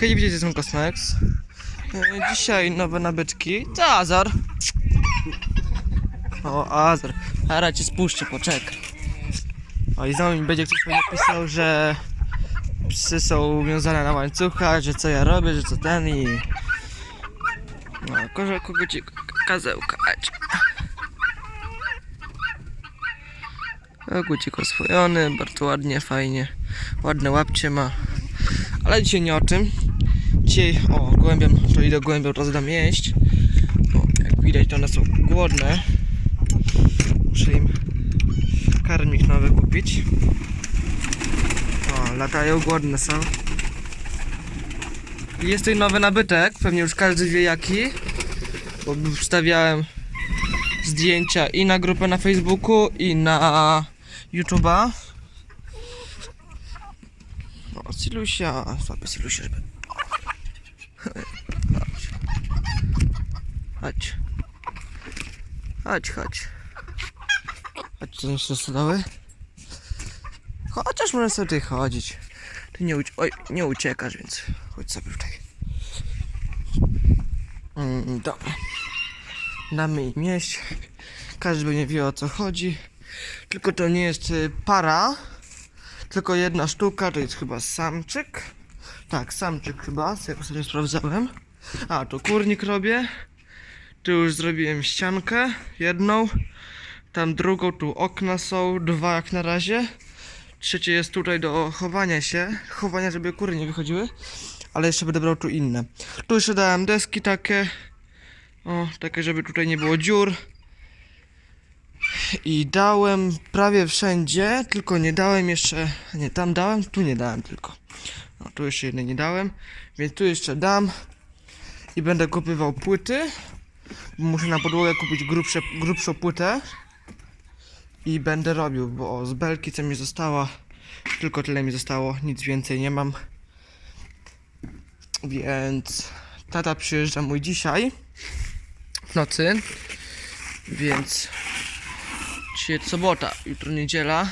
Hej, widzicie, jestem Cosmex. E, Dzisiaj nowe nabytki. To Azar. O, Azar. Ara cię spuszczę, poczekaj. O, i znowu mi będzie ktoś pewnie pisał, że psy są uwiązane na łańcuchach, że co ja robię, że co ten i... No, kogo, kogo ci kazełka, ać. Kogucik oswojony, bardzo ładnie, fajnie. Ładne łapcie ma. Ale dzisiaj nie o tym. Dzisiaj, o, gołębiam, to idę gołębiom rozdam jeść. O, jak widać, to one są głodne. Muszę im karmik nowy kupić. O, latają, głodne są. I Jest tutaj nowy nabytek, pewnie już każdy wie jaki. Bo wstawiałem zdjęcia i na grupę na Facebooku, i na YouTube'a. Silusia, słabe Silusia, żeby... Chodź. Chodź. Chodź, chodź. Chodź, co jeszcze stodoły? Chociaż możesz sobie tutaj chodzić. Ty nie, ucie- Oj, nie uciekasz, więc chodź sobie tutaj. Mm, dobra. Damy im jeść. Każdy będzie wie o co chodzi. Tylko to nie jest y, para. Tylko jedna sztuka, to jest chyba samczyk. Tak, samczyk chyba, jak ostatnio sprawdzałem. A, to kurnik robię. Tu już zrobiłem ściankę, jedną. Tam drugą, tu okna są, dwa jak na razie. Trzecie jest tutaj do chowania się, chowania, żeby kury nie wychodziły. Ale jeszcze będę brał tu inne. Tu jeszcze dałem deski takie. O, takie, żeby tutaj nie było dziur. I dałem prawie wszędzie, tylko nie dałem jeszcze. Nie, tam dałem, tu nie dałem tylko. No, tu jeszcze jednej nie dałem, więc tu jeszcze dam. I będę kupywał płyty. Muszę na podłogę kupić grubsze, grubszą płytę. I będę robił, bo z belki co mi została, tylko tyle mi zostało, nic więcej nie mam. Więc tata przyjeżdża mój dzisiaj w nocy, więc dzisiaj jest sobota, jutro niedziela,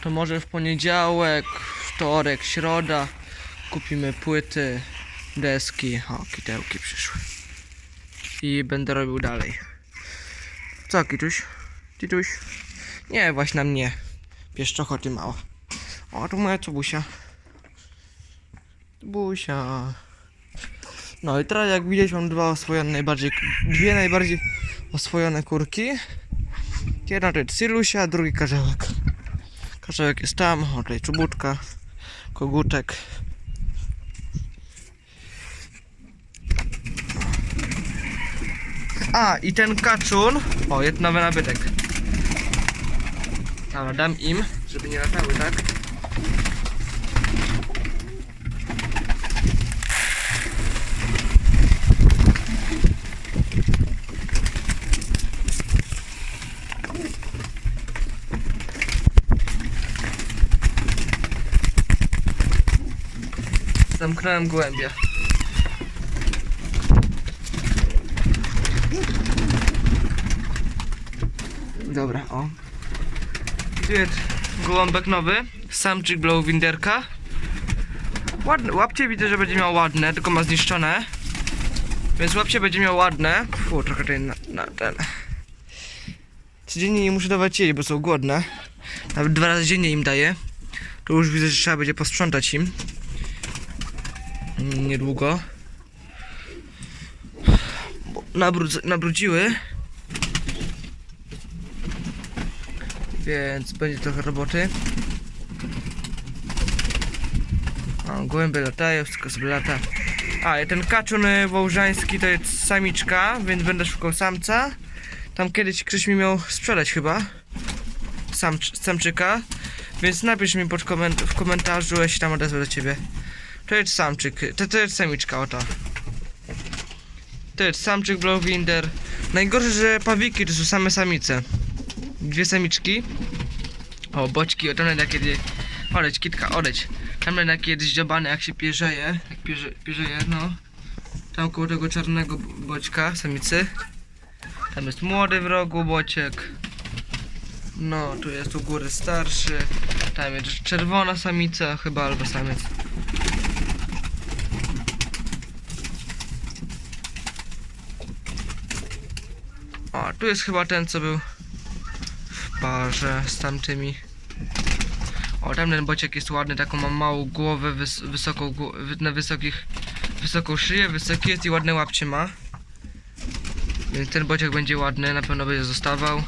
to może w poniedziałek, wtorek, środa kupimy płyty, deski, o kitełki przyszły i będę robił dalej. Co Kituś? Kituś? Nie, właśnie na mnie. Pieszczocho ty mała. O, to moja cubusia. Busia. No i teraz jak widać mam dwa oswojone najbardziej, dwie najbardziej oswojone kurki. Jedna to jest Silusia, drugi karzełek. Karzełek jest tam, tutaj czubutka, kogutek. A, i ten kaczun, o, jest nowy nabytek. Dobra, dam im, żeby nie latały, tak? Zamknąłem gołębia. Dobra, o. Gołąbek nowy, samczyk Blowwinderka. Ładne, łapcie widzę, że będzie miał ładne, tylko ma zniszczone. Więc łapcie będzie miał ładne. Fu, trochę tutaj na, na ten. Codziennie nie muszę dawać jeść, bo są głodne. Nawet dwa razy dziennie im daję. To już widzę, że trzeba będzie posprzątać im. Niedługo. Nabrudz, nabrudziły. Więc będzie trochę roboty. O, gołębie latają, wszystko sobie lata. A, i ten kaczun y, wołżański to jest samiczka, więc będę szukał samca. Tam kiedyś ktoś mi miał sprzedać chyba. Samcz, samczyka. Więc napisz mi pod koment w komentarzu, się tam odezwę do ciebie. To jest samczyk, to, jest samiczka, oto. To jest samczyk Blowwinder. Najgorsze, że pawiki to są same samice. Dwie samiczki. O, boćki, o tam na kiedy... Oleć, kitka, oleć. Tam na kiedyś dziobane jak się pierzeje. Jak pierze, pierzeje, no. Tam koło tego czarnego b- boćka, samicy. Tam jest młody w rogu bociek. No, tu jest u góry starszy. Tam jest czerwona samica chyba, albo samiec. O, tu jest chyba ten, co był w parze z tamtymi. O, tamten bociek jest ładny, taką ma małą głowę, wys wysoką, na wysokich, wysoką szyję, wysoki jest i ładne łapcie ma. Więc ten bociek będzie ładny, na pewno będzie zostawał.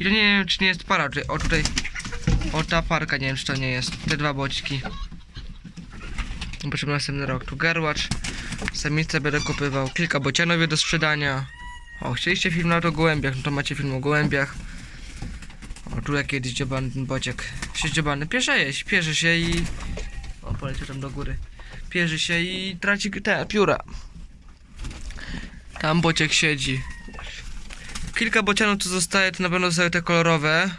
I to nie wiem, czy nie jest para, czy, o tutaj, o ta parka, nie wiem, czy to nie jest, te dwa boćki. Potrzebny następny rok, tu garłacz, samicę będę kupywał, kilka bocianowie do sprzedania. O, chcieliście film o gołębiach, no to macie film o gołębiach. O, tu jak kiedyś dziobany ten bociek. Się dziobany, pierze się, pierze się i... O, poleciał tam do góry. Pierze się i traci te pióra. Tam bociek siedzi. Kilka bocianów tu zostaje, to na pewno zostały te kolorowe.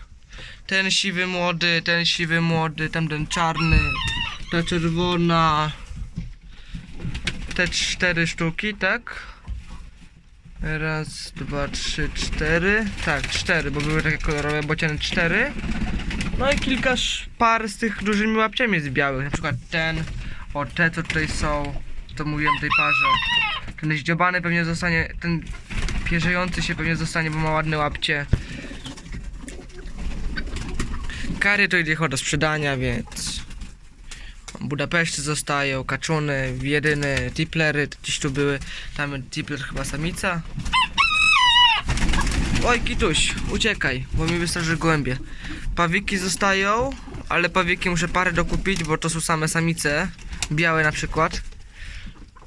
Ten siwy młody, ten siwy młody, tamten czarny, ta czerwona. Te cztery sztuki, tak? Raz, dwa, trzy, cztery. Tak, cztery, bo były takie kolorowe bociany cztery. No i kilka par z tych dużymi łapciami jest białych. Na przykład ten, o te co tutaj są, to mówiłem tej parze. Ten zdziobany pewnie zostanie, ten pierzejący się pewnie zostanie, bo ma ładne łapcie. Kary to idzie do sprzedania, więc... Budapeszty zostają, kaczuny, jedyny, tiplery, gdzieś tu były. Tam tipler chyba samica. Oj, Kituś, uciekaj, bo mi wystraży gołębie. Pawiki zostają, ale pawiki muszę parę dokupić, bo to są same samice. Białe na przykład.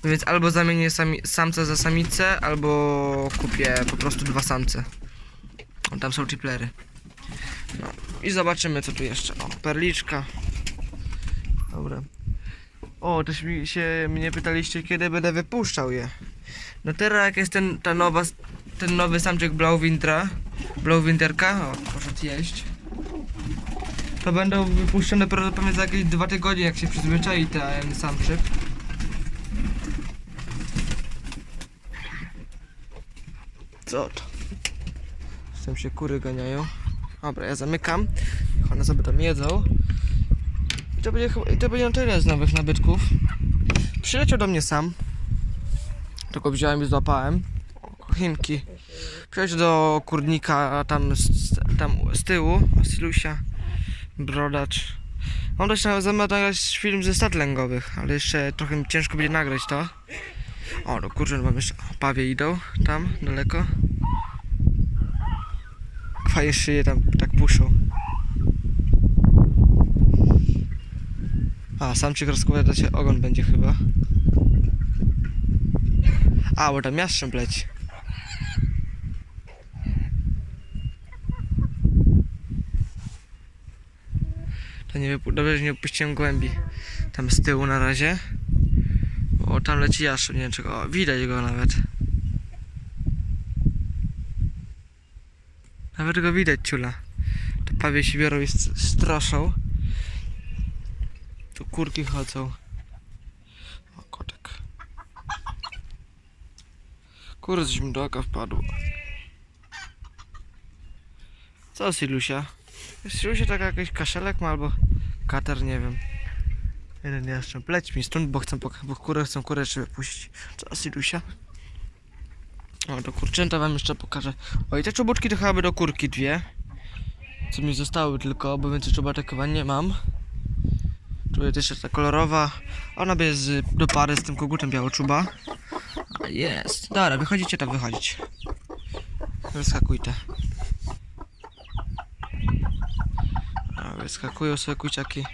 Więc albo zamienię sami, samca za samicę, albo kupię po prostu dwa samce. Tam są tiplery. No i zobaczymy co tu jeszcze. O, perliczka. Dobra. O, też mi się mnie pytaliście, kiedy będę wypuszczał je. No teraz jak jest ten, ta nowa, ten nowy samczyk Blauwintra, Blauwinterka, o, poszedł jeść. To będą wypuszczone prawdopodobnie za jakieś dwa tygodnie, jak się przyzwyczai ten samczyk. Co to? Z tym się kury ganiają. Dobra, ja zamykam. Niech one sobie tam jedzą. To będzie to będzie tyle z nowych nabytków. Przyleciał do mnie sam. Tylko wziąłem i złapałem. O, Kochinki. Przyleciał do kurnika tam z, tam z tyłu. Silusia. Brodacz. Mam też zamiar nagrać film ze stat lęgowych, ale jeszcze trochę ciężko będzie nagrać to. O, no kurczę, mam jeszcze. o, Pawie idą tam daleko. Fajnie szyję tam tak puszą. A, samczyk rozkłada się ogon będzie chyba. A, bo tam jastrząb leci. To nie dobrze, że nie opuściłem głębi. Tam z tyłu na razie. O, tam leci jastrząb, nie wiem czego. O, widać go nawet. Nawet go widać, ciula. To pawie się biorą i st- straszą. Tu kurki chodzą. O, kotek. Kurde, coś mi do oka wpadło. Co, Silusia? Silusia taka jakiś kaszelek ma albo kater, nie wiem. Jeden jeszcze. Leć mi stąd, bo chcę, bo kurę chcą kurę jeszcze wypuścić. Co, Silusia? O, to kurczęta wam jeszcze pokażę. O, i te czubuczki to chyba do kurki dwie. Co mi zostały tylko, bo więcej czubatek chyba nie mam. Tu jest ta kolorowa. Ona by z, do pary z tym kogutem białoczuba. Jest. Dobra, wychodzicie tam wychodzić. Wyskakujcie. Wyskakują sobie kuciaki.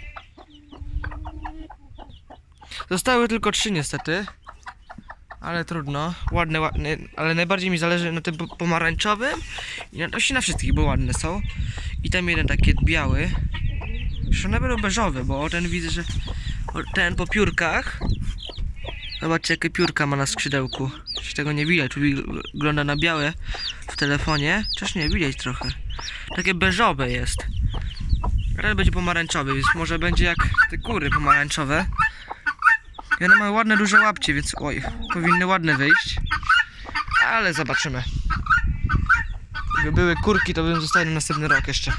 Zostały tylko trzy niestety. Ale trudno. Ładne, ładne, ale najbardziej mi zależy na tym po- pomarańczowym i na, na wszystkich, bo ładne są. I tam jeden taki biały. Zresztą one będą beżowe, bo ten widzę, że ten po piórkach. Zobaczcie jakie piórka ma na skrzydełku. Się tego nie widać, tu wygląda na białe w telefonie. Chociaż nie widać trochę. Takie beżowe jest. Ale będzie pomarańczowy, więc może będzie jak te kury pomarańczowe. I one mają ładne duże łapcie, więc oj, powinny ładne wyjść. Ale zobaczymy. Gdyby były kurki, to bym został na następny rok jeszcze.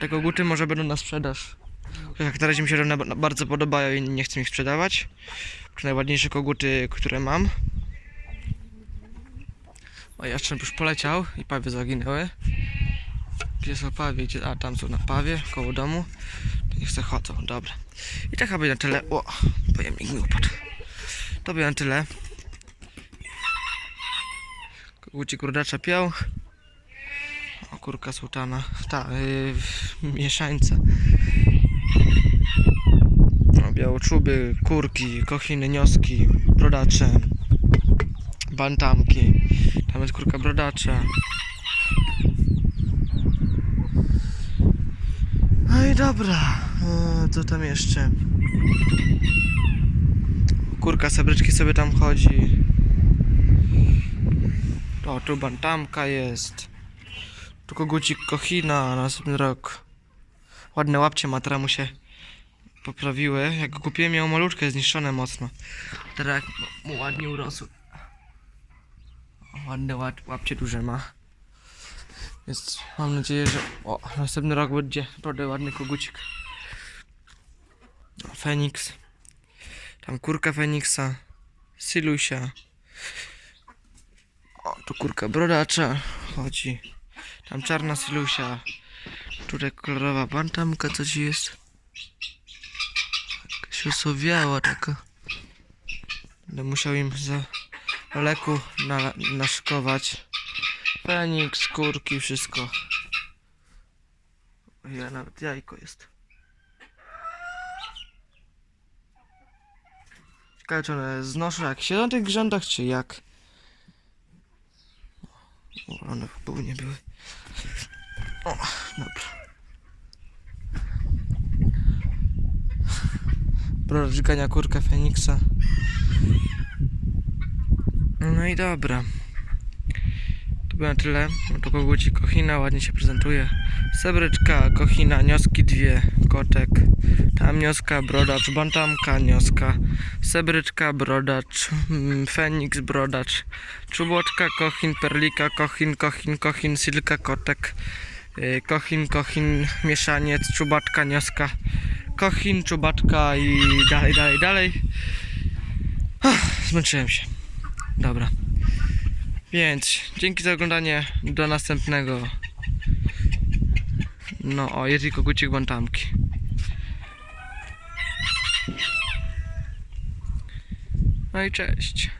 Te koguty może będą na sprzedaż. Jak na razie mi się one ba- bardzo podobają i nie chcę ich sprzedawać. To najładniejsze koguty, które mam. O, jeszcze już poleciał i pawie zaginęły. Gdzie są pawie? A, tam są na pawie, koło domu. Niech se chodzą, dobra. I tak chyba na tyle. O, pojemnik mi upadł. To by na tyle. Kogucik rudacza piał. O, kurka sultana. Ta, yy, mieszańca. No, białoczuby, kurki, kochiny, nioski, brodacze, bantamki. Tam jest kurka brodacza. No i dobra, e, co tam jeszcze? Kurka sebryczki sobie tam chodzi. O, tu bantamka jest. Tu kogucik kochina na następny rok. Ładne łapcie ma, teraz mu się poprawiły. Jak go kupiłem, miał malutkę zniszczone mocno. Teraz mu ładnie urosły. Ładne łap, łapcie duże ma. Więc mam nadzieję, że o, następny rok będzie naprawdę ładny kogucik. Feniks. Tam kurka Feniksa. Silusia. O, tu kurka brodacza chodzi. Tam czarna Silusia. Tutaj kolorowa bantamka, co ci jest? Jakaś osowiała taka. Będę musiał im za leku na, naszykować. Feniks, kurki, wszystko. Ja nawet jajko jest. Ciekawe czy one znoszą jak siedzą na tych grzędach, czy jak? O, one w nie były. O, dobra. Brocz gania kurkę Feniksa. No i dobra. To było na tyle. To kogucik kochina ładnie się prezentuje. Sebryczka, kochina, nioski dwie, kotek. Tam nioska, brodacz, bantamka, nioska. Sebryczka, brodacz, mm, feniks, brodacz. Czuboczka, kochin, perlika, kochin, kochin, kochin, silka, kotek. Yy, Kochin, kochin, mieszaniec, czubaczka, nioska. Kochin, czubaczka i dalej, dalej, dalej. Zmęczyłem się. Dobra. Więc dzięki za oglądanie. Do następnego. No o, jest i kogucik bantamki. No i cześć.